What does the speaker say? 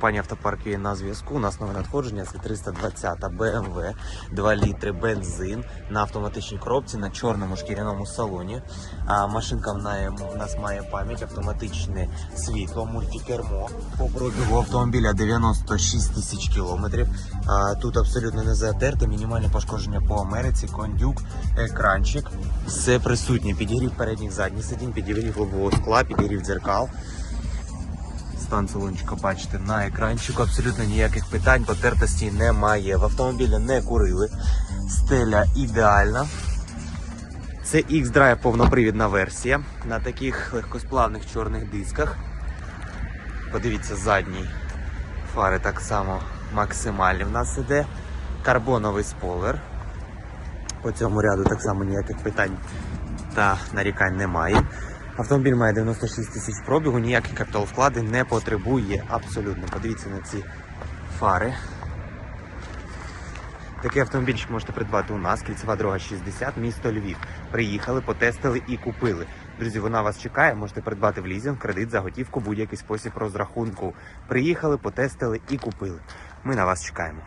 Пані автопарк є на зв'язку. У нас нове надходження. Це 320 BMW, 2 літри бензин на автоматичній коробці на чорному шкіряному салоні. А машинка в нас має пам'ять, автоматичне світло, мультикермо. По пробігу автомобіля 96 тисяч кілометрів. А, тут абсолютно не затерте, мінімальне пошкодження по Америці, кондюк, екранчик. Все присутнє. Підігрів передніх задніх сидінь, підігрів лобового скла, підігрів дзеркал. Стан салончика бачите на екранчику. Абсолютно ніяких питань, потертості немає. В автомобілі не курили. Стеля ідеальна. Це X-Drive повнопривідна версія на таких легкосплавних чорних дисках. Подивіться, задній фари так само максимальні в нас іде. Карбоновий спойлер. По цьому ряду так само ніяких питань та нарікань немає. Автомобіль має 96 тисяч пробігу, ніяких капіталовкладень не потребує абсолютно. Подивіться на ці фари. Такий автомобільчик можете придбати у нас, кільцева дорога 60, місто Львів. Приїхали, потестили і купили. Друзі, вона вас чекає, можете придбати в лізинг, кредит, за готівку, будь-який спосіб розрахунку. Приїхали, потестили і купили. Ми на вас чекаємо.